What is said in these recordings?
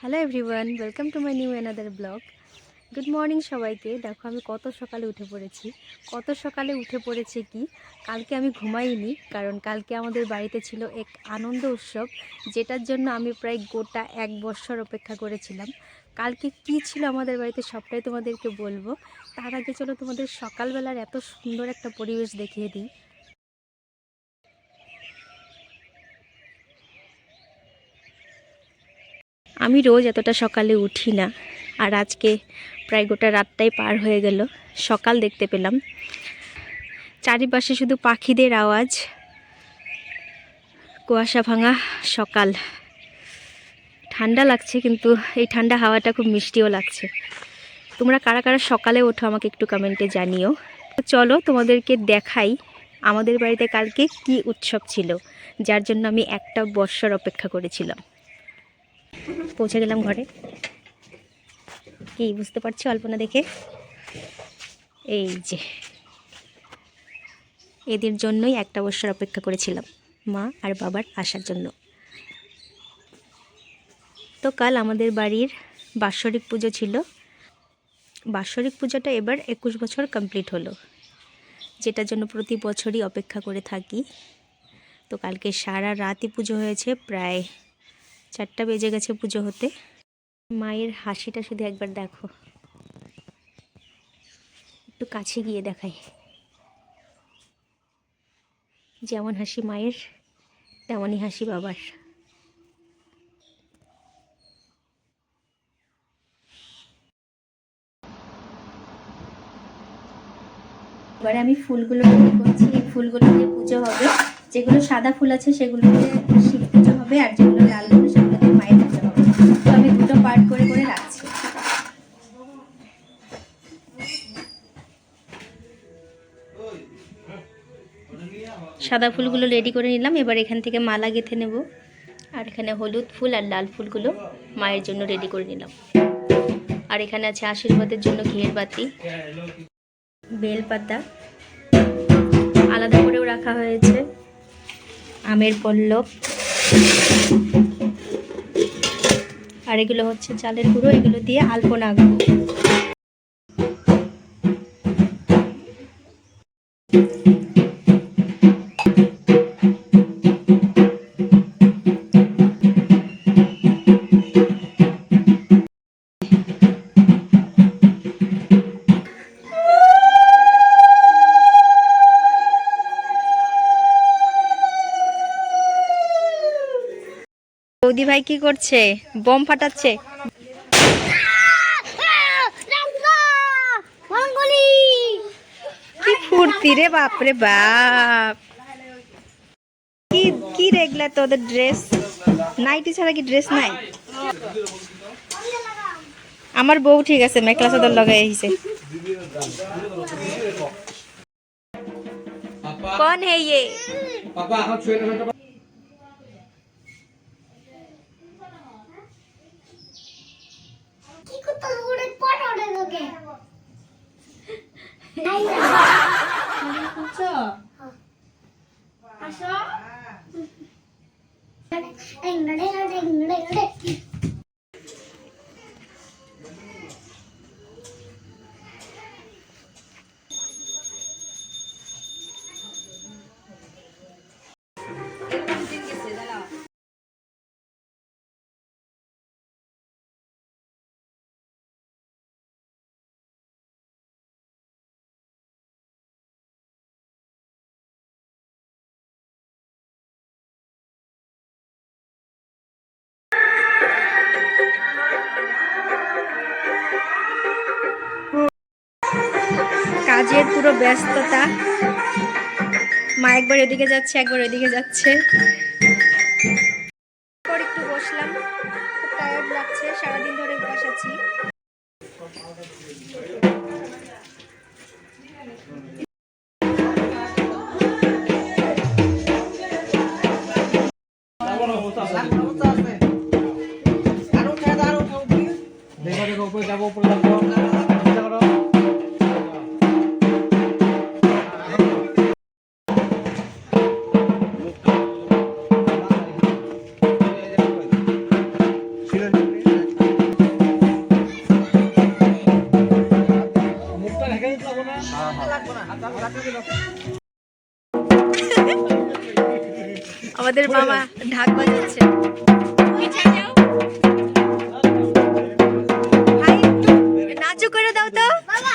Hello everyone welcome to my new another blog good morning সবাইকে। দেখো, আমি কত সকালে উঠে পড়েছি। কত সকালে উঠে পড়েছে কি? কালকে আমি ঘুমাইনি, কারণ কালকে আমাদের বাড়িতে ছিল এক আনন্দ উৎসব, যেটার জন্য আমি প্রায় গোটা এক বছর অপেক্ষা করেছিলাম। কালকে কি ছিল আমাদের বাড়িতে সবটাই তোমাদেরকে বলব। তার আগে চলো তোমাদের সকালবেলার এত সুন্দর একটা পরিবেশ দেখিয়ে দিই। আমি রোজ এতটা সকালে উঠি না, আর আজকে প্রায় গোটা রাতটাই পার হয়ে গেল। সকাল দেখতে পেলাম। চারিপাশে শুধু পাখিদের আওয়াজ। কুয়াশা ভাঙা সকাল। ঠান্ডা লাগছে, কিন্তু এই ঠান্ডা হাওয়াটা খুব মিষ্টিও লাগছে। তোমরা কারা কারা সকালে ওঠো আমাকে একটু কমেন্টে জানিও। চলো তোমাদেরকে দেখাই আমাদের বাড়িতে কালকে কি উৎসব ছিল, যার জন্য আমি একটা বৎসর অপেক্ষা করেছিলাম। পৌঁছে গেলাম ঘরে। কি, বুঝতে পারছ অল্পনা দেখে? এই যে। এদের জন্যই একটা বছর অপেক্ষা করেছিলাম, মা আর বাবার আসার জন্য। তো কাল আমাদের বাড়ির বাৎসরিক পুজো ছিল। বাৎসরিক পুজোটা এবার একুশ বছর কমপ্লিট হলো, যেটার জন্য প্রতি বছরই অপেক্ষা করে থাকি। তো কালকে সারা রাতই পুজো হয়েছে, প্রায় চারটা বেজে গেছে পুজো হতে। মায়ের হাসিটা শুধু একবার দেখো। একটু কাছে গিয়ে দেখাই। যেমন হাসি মায়ের, তেমনই হাসি বাবার। এবারে আমি ফুলগুলো করছি। ফুলগুলো দিয়ে পুজো হবে। যেগুলো সাদা ফুল আছে সেগুলোতে শিব পুজো হবে আর যেগুলো সাদা ফুলগুলো রেডি করে নিলাম। এবার এখান থেকে মালা গেঁথে নেব। আর এখানে হলুদ ফুল আর লাল ফুলগুলো মায়ের জন্য রেডি করে নিলাম। আর এখানে আছে আশীর্বাদের জন্য ঘিয়ের বাতি, বেলপাতা, আলাদা করেও রাখা হয়েছে। আমের পল্লব। আর এগুলো হচ্ছে চালের গুঁড়ো, এগুলো দিয়ে আলপনা আঁকবো। বৌদি ভাই কি করছে? বোম ফাটাচ্ছে। কি ফুর্তি রে বাপরে বাপ। কি কি রেগলা তোদের ড্রেস নাইটি ছাড়া কি ড্রেস নাই? আমার বউ ঠিক আছে মেখলা চাদর লগাই আহিছে কোন হে ইয়ে? কাজের পুরো ব্যস্ততা। মা একবার এদিকে যাচ্ছে একবার ওইদিকে যাচ্ছে। একটু বসলাম। খুব টায়ার্ড লাগছে সারাদিন ধরে উপাস আছি। দেখো দেখো উপরে যাব উপরে যাব। হ্যাঁ, হ্যাঁ। আমাদের বাবা ঢাক বাজাচ্ছে। নাচু করে দাও তো। বাবা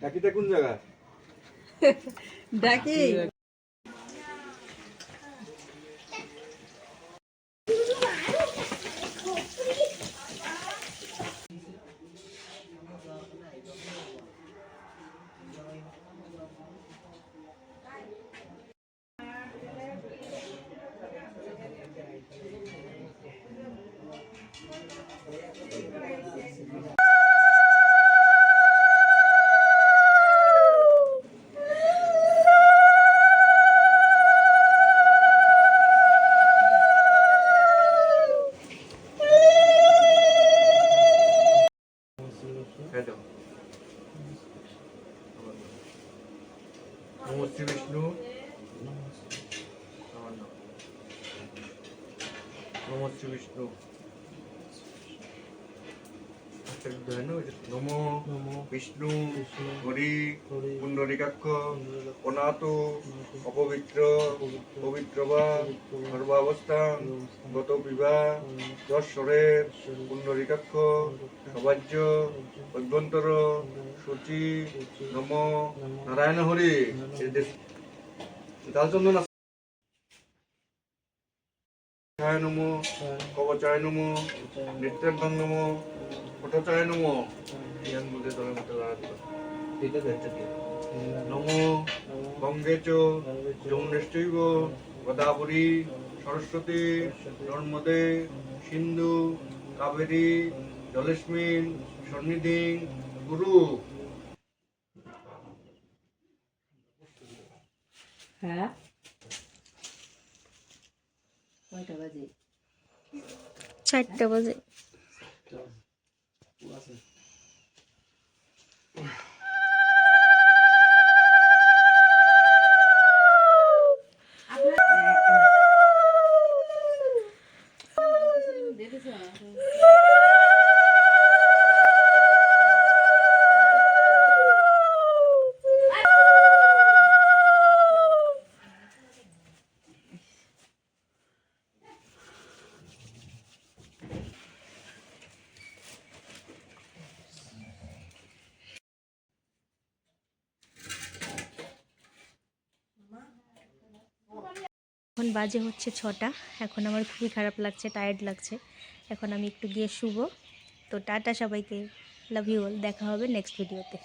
ডাকিটা কোন জায়গা? ডাকি। নমো শ্রী বিষ্ণু। আচ্ছা, ধরে নাও, এটা। নমো বিষ্ণু হরি পুণ্ডরিকাক্ষ অনাথ অপবিত্র পবিত্র বা গত বিবাহ দর্শরের পুণ্ডরিকাক্ষ সবাজ্য অভ্যন্তর সূচি নম নারায়ণ হরি। দালচন্দন চায় নম কবচায় নম নিত্যাঙ্গন নম পটচায় নম। ইয়ার মধ্যে দলের মধ্যে দাঁড়াতে নম, গঙ্গে চ যমুনেশ্চৈব গোদাবরী, সরস্বতী, নর্মদে, সিন্ধু, কাবেরী জলেস্মিন সন্নিধি, গুরু। হ্যাঁ? কয়টা বাজে? চারটা বাজে। এখন বাজে হচ্ছে ছটা। এখন আমার খুবই খারাপ লাগছে টায়ার্ড লাগছে। এখন আমি একটু গিয়ে শুবো। তো টাটা সবাইকে। লাভ ইউ অল দেখা হবে নেক্সট ভিডিওতে